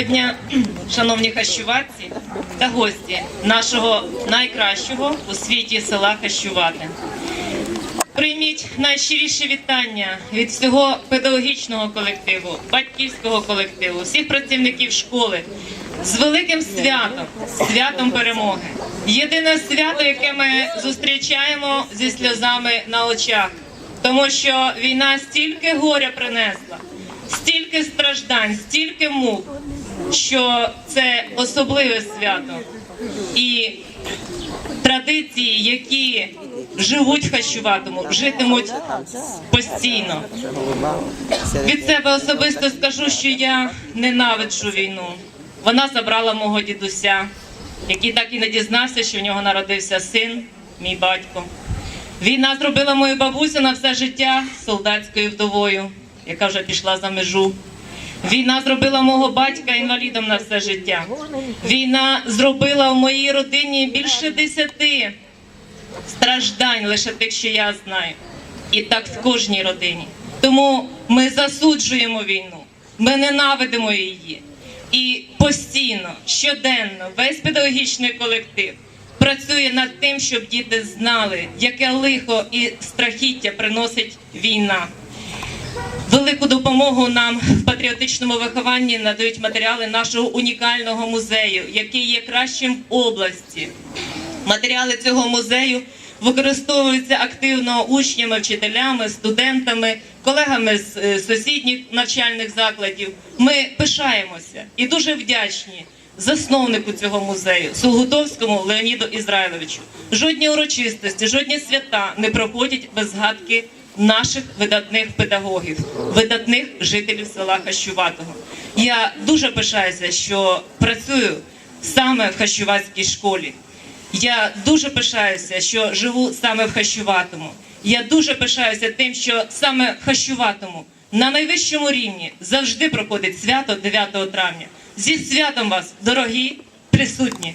Доброго дня, шановні хащуватці та гості нашого найкращого у світі села Хащувати. Прийміть найщиріші вітання від всього педагогічного колективу, батьківського колективу, всіх працівників школи з великим святом, святом перемоги. Єдине свято, яке ми зустрічаємо зі сльозами на очах, тому що війна стільки горя принесла, стільки страждань, стільки мук, що це особливе свято. І традиції, які живуть в хащуватому, житимуть постійно. Від себе особисто скажу, що я ненавиджу війну. Вона забрала мого дідуся, який так і не дізнався, що в нього народився син, мій батько. Війна зробила мою бабусю на все життя солдатською вдовою, яка вже пішла за межу. Війна зробила мого батька інвалідом на все життя. Війна зробила в моїй родині більше десяти страждань, лише тих, що я знаю. І так в кожній родині. Тому ми засуджуємо війну, ми ненавидимо її. І постійно, щоденно, весь педагогічний колектив працює над тим, щоб діти знали, яке лихо і страхіття приносить війна. Велику допомогу нам в патріотичному вихованні надають матеріали нашого унікального музею, який є кращим в області. Матеріали цього музею використовуються активно учнями, вчителями, студентами, колегами з е, сусідніх навчальних закладів. Ми пишаємося і дуже вдячні засновнику цього музею Сугутовському Леоніду Ізраїловичу. Жодні урочистості, жодні свята не проходять без згадки наших видатних педагогів, видатних жителів села Хащуватого. Я дуже пишаюся, що працюю саме в Хащуватській школі. Я дуже пишаюся, що живу саме в Хащуватому. Я дуже пишаюся тим, що саме в Хащуватому на найвищому рівні завжди проходить свято 9 травня. Зі святом вас, дорогі присутні!